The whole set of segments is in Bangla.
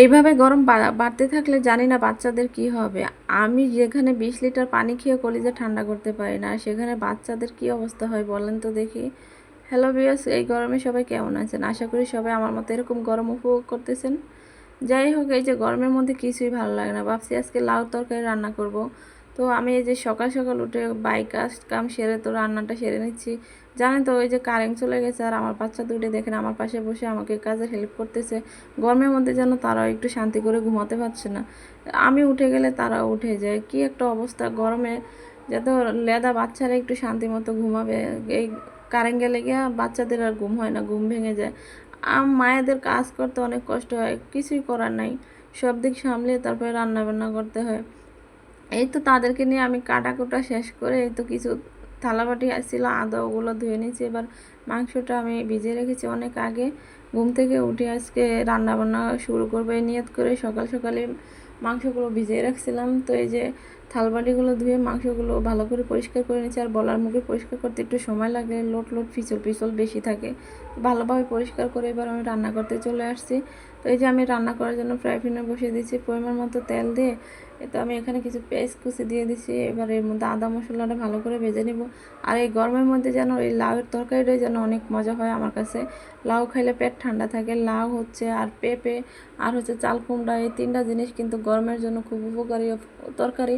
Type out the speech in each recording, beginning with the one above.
এইভাবে গরম বাড়তে থাকলে জানি না বাচ্চাদের কি হবে। আমি যেখানে বিশ লিটার পানি খেয়ে কলিজা ঠান্ডা করতে পারি না, সেখানে বাচ্চাদের কি অবস্থা হয় বলেন তো দেখি। হ্যালো বিয়াস এই গরমে সবাই কেমন আছেন? আশা করি সবাই আমার মতো এরকম গরম উপভোগ করতেছেন। যাই হোক, এই যে গরমের মধ্যে কিছুই ভালো লাগে না। ভাবছি আজকে লাউ তরকারি রান্না করব। তো আমি এই যে সকাল সকাল উঠে বাইক কাজ কাম সেরে তো রান্নাটা সেরে নিচ্ছি। জানেন তো, ওই যে কারেন্ট চলে গেছে আর আমার বাচ্চা দুটো দেখেন আমার পাশে বসে আমাকে কাজে হেল্প করতেছে। গরমের মধ্যে যেন তারাও একটু শান্তি করে ঘুমাতে পারছে না। আমি উঠে গেলে তারাও উঠে যায়। কি একটা অবস্থা, গরমে যাতে লেদা বাচ্চারা একটু শান্তি মতো ঘুমাবে, এই কারেন্ট গেলে গিয়ে বাচ্চাদের আর ঘুম হয় না, ঘুম ভেঙে যায়। মায়েদের কাজ করতে অনেক কষ্ট হয়, কিছুই করার নাই। সব দিক সামলে তারপরে রান্না বান্না করতে হয়। এই তো তাদেরকে নিয়ে আমি কাটা কুটা শেষ করে এই তো কিছু থালাবাটি আসছিল আদা ওগুলো ধুয়ে নিয়েছি। এবার মাংসটা আমি ভিজিয়ে রেখেছি অনেক আগে। ঘুম থেকে উঠে আজকে রান্না বান্না শুরু করবে। নিয়ত করে সকাল সকালে মাংসগুলো ভিজিয়ে রাখছিলাম। তো এই যে থালবাটিগুলো ধুয়ে মাংসগুলো ভালো করে পরিষ্কার করে নিয়েছি। আর বলার মুখে পরিষ্কার করতে একটু সময় লাগে। লোট লোট পিছল পিছল বেশি থাকে। ভালোভাবে পরিষ্কার করে এবার আমি রান্না করতে চলে আসছি। তো এই যে আমি রান্না করার জন্য ফ্রাই প্যানে বসিয়ে দিচ্ছি পরিমাণ মতো তেল দিয়ে। তো আমি এখানে কিছু পেঁয়াজ কুচি দিয়ে দিচ্ছি এবার এর মধ্যে আদা মশলাটা ভালো করে ভেজে নিব। আর এই গরমের মধ্যে যেন এই লাউয়ের তরকারিটাই যেন অনেক মজা হয় আমার কাছে। লাউ খাইলে পেট ঠান্ডা থাকে, লাউ হচ্ছে আর পেঁপে আর হচ্ছে চাল কুমড়া, এই তিনটা জিনিস কিন্তু গরমের জন্য খুব উপকারী তরকারি।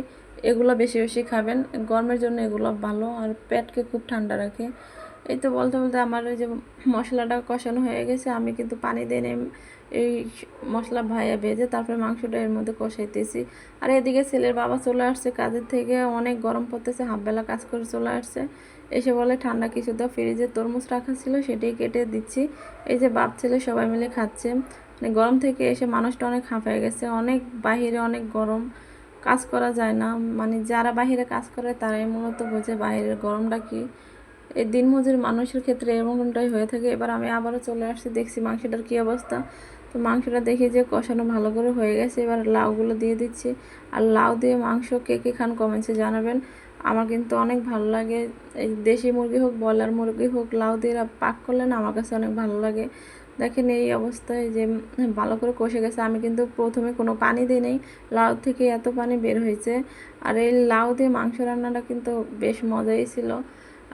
এগুলো বেশি বেশি খাবেন। গরমের জন্য এগুলো ভালো আর পেটকে খুব ঠান্ডা রাখে। এই তো বলতে বলতে আমার ওই যে মশলাটা কষানো হয়ে গেছে, আমি কিন্তু পানি দিয়ে এই মশলা ভাইয়া ভেজে তারপরে মাংসটা এর মধ্যে কষাইতেছি। আর এদিকে ছেলের বাবা চলে আসছে, কাজের থেকে অনেক গরম পড়তেছে, হাফবেলা কাজ করে চলে আসছে। এসে বলে, ঠান্ডা কিছু দাও, ফ্রিজে তরমুজ রাখা ছিল, সেটাই কেটে দিচ্ছি। এই যে বাপ ছেলে সবাই মিলে খাচ্ছে। মানে গরম থেকে এসে মানুষটা অনেক হাঁপায় গেছে, অনেক বাহিরে অনেক গরম, কাজ করা যায় না। মানে যারা বাহিরে কাজ করে তারাই মূলত বোঝে বাইরের গরমটা কি। এই দিনমজুর মানুষের ক্ষেত্রে এমনটাই হয়ে থাকে। এবার আমি আবারও চলে আসছি, দেখছি মাংসটার কী অবস্থা। তো মাংসটা দেখি যে কষানো ভালো করে হয়ে গেছে। এবার লাউগুলো দিয়ে দিচ্ছি। আর লাউ দিয়ে মাংস কে কে খান কমেন্টসে জানাবেন। আমার কিন্তু অনেক ভালো লাগে। এই দেশি মুরগি হোক, ব্রয়লার মুরগি হোক, লাউ দিয়ে পাক করলে না আমার কাছে অনেক ভালো লাগে। দেখেন এই অবস্থায় যে ভালো করে কষে গেছে। আমি কিন্তু প্রথমে কোনো পানি দিই নেই। লাউ থেকে এত পানি বের হয়েছে। আর এই লাউ দিয়ে মাংস রান্নাটা কিন্তু বেশ মজাই ছিল।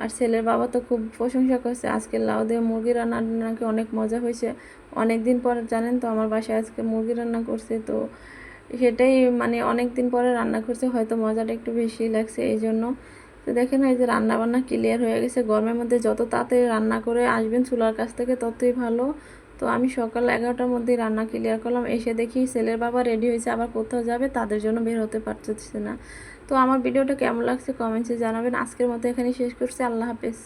আর ছেলের বাবা তো খুব প্রশংসা করছে। আজকে লাউ দিয়ে মুরগি রান্না নাকি অনেক মজা হয়েছে। অনেক দিন পর জানেন তো আমার বাসায় আজকে মুরগি রান্না করছে। তো সেটাই মানে অনেক দিন পরে রান্না করছে, হয়তো মজাটা একটু বেশি লাগছে এই জন্য তো দেখেন এই যে রান্না বান্না ক্লিয়ার হয়ে গেছে। গরমের মধ্যে যত তাড়াতাড়ি রান্না করে আসবেন চুলার কাছ থেকে ততই ভালো। তো আমি সকাল এগারোটার মধ্যে রান্না ক্লিয়ার করলাম। এসে দেখি ছেলের বাবা রেডি হয়েছে, আবার কোথাও যাবে, তাদের জন্য বের হতে পারতেছে না। তো আমার ভিডিওটা কেমন লাগছে কমেন্টসে জানাবেন। আজকের মতো এখানে শেষ করছি। আল্লাহ হাফেজ।